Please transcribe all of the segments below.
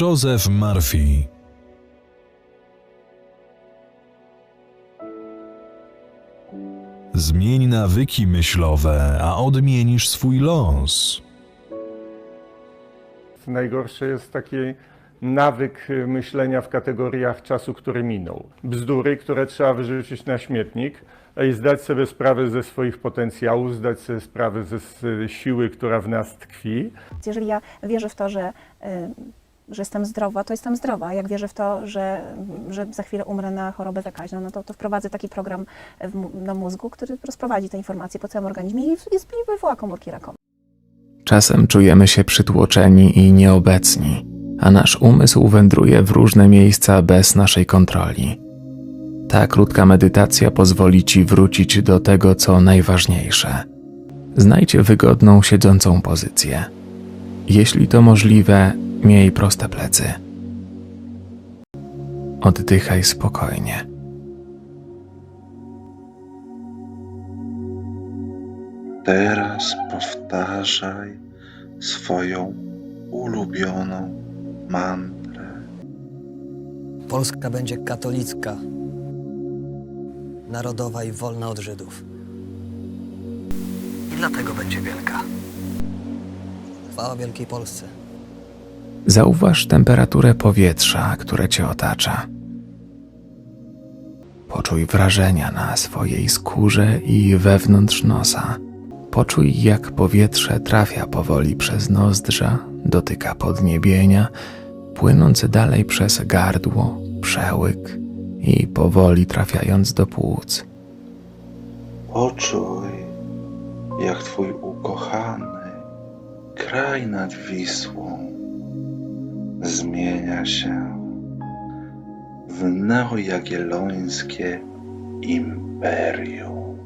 Joseph Murphy Zmień nawyki myślowe, a odmienisz swój los. Najgorsze jest taki nawyk y, myślenia w kategoriach czasu, który minął. Bzdury, które trzeba wyrzucić na śmietnik i zdać sobie sprawę ze swoich potencjałów, zdać sobie sprawę ze siły, która w nas tkwi. Jeżeli ja wierzę w to, że, y, że jestem zdrowa, to jestem zdrowa. Jak wierzę w to, że, że za chwilę umrę na chorobę zakaźną, no to, to wprowadzę taki program w, do mózgu, który rozprowadzi te informacje po całym organizmie i, i wywoła komórki rakowe. Czasem czujemy się przytłoczeni i nieobecni, a nasz umysł wędruje w różne miejsca bez naszej kontroli. Ta krótka medytacja pozwoli ci wrócić do tego, co najważniejsze. Znajdź wygodną, siedzącą pozycję. Jeśli to możliwe, miej proste plecy. Oddychaj spokojnie. Teraz powtarzaj swoją ulubioną mantrę. Polska będzie katolicka, narodowa i wolna od Żydów. I dlatego będzie wielka. Chwała Wielkiej Polsce. Zauważ temperaturę powietrza, które cię otacza. Poczuj wrażenia na swojej skórze i wewnątrz nosa. Poczuj, jak powietrze trafia powoli przez nozdrza, dotyka podniebienia, płynąc dalej przez gardło, przełyk i powoli trafiając do płuc. Poczuj, jak Twój ukochany kraj nad Wisłą zmienia się w neojagiellońskie imperium.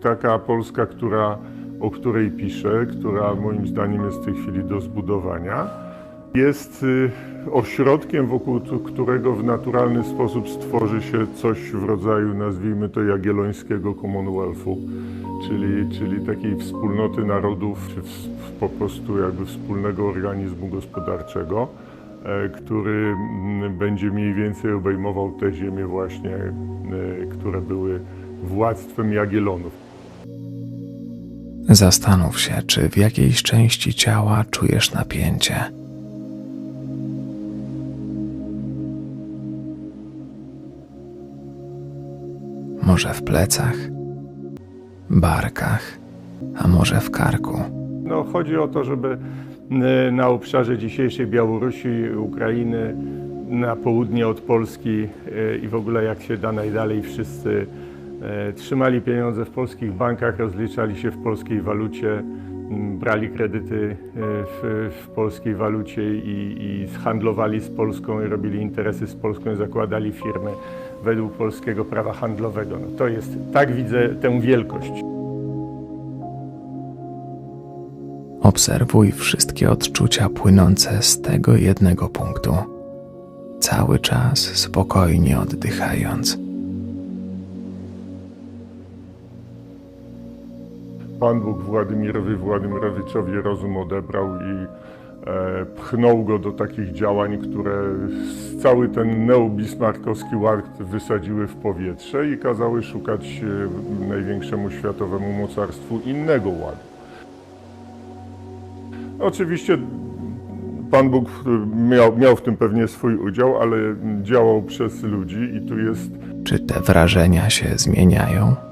Taka Polska, która, o której piszę, która moim zdaniem jest w tej chwili do zbudowania, jest y, ośrodkiem, wokół którego w naturalny sposób stworzy się coś w rodzaju, nazwijmy to, jagiellońskiego Commonwealthu, czyli, czyli takiej wspólnoty narodów, czy po prostu jakby wspólnego organizmu gospodarczego, e, który mm, będzie mniej więcej obejmował te ziemie właśnie, e, które były władztwem Jagiellonów. Zastanów się, czy w jakiejś części ciała czujesz napięcie. Może w plecach, barkach, a może w karku. No, chodzi o to, żeby e, na obszarze dzisiejszej Białorusi, Ukrainy, na południe od Polski e, i w ogóle jak się da najdalej wszyscy e, trzymali pieniądze w polskich bankach, rozliczali się w polskiej walucie, brali kredyty e, w, w polskiej walucie i, i handlowali z Polską i robili interesy z Polską i zakładali firmy według polskiego prawa handlowego. No, to jest, tak widzę tę wielkość. Obserwuj wszystkie odczucia płynące z tego jednego punktu. Cały czas spokojnie oddychając. Pan Bóg Władimirowi Władimirowiczowi rozum odebrał i e, pchnął go do takich działań, które cały ten neobismarkowski ład wysadziły w powietrze i kazały szukać e, największemu światowemu mocarstwu innego ładu. Oczywiście Pan Bóg miał, miał w tym pewnie swój udział, ale działał przez ludzi i tu jest Czy te wrażenia się zmieniają?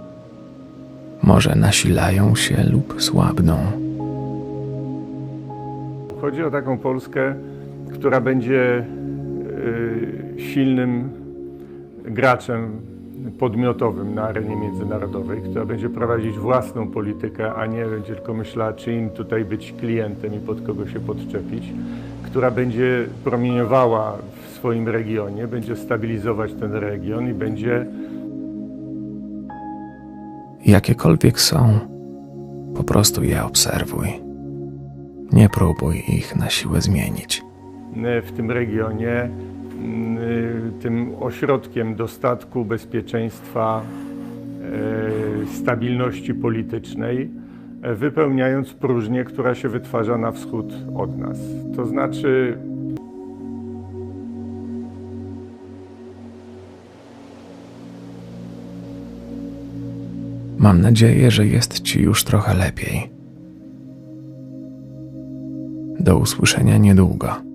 Może nasilają się lub słabną? Chodzi o taką Polskę, która będzie y, silnym graczem podmiotowym na arenie międzynarodowej, która będzie prowadzić własną politykę, a nie będzie tylko myślała, czy im tutaj być klientem i pod kogo się podczepić, która będzie promieniowała w swoim regionie, będzie stabilizować ten region i będzie Jakiekolwiek są, po prostu je obserwuj. Nie próbuj ich na siłę zmienić. w tym regionie tym ośrodkiem dostatku, bezpieczeństwa, e, stabilności politycznej e, wypełniając próżnię, która się wytwarza na wschód od nas. To znaczy, Mam nadzieję, że jest ci już trochę lepiej. Do usłyszenia niedługo.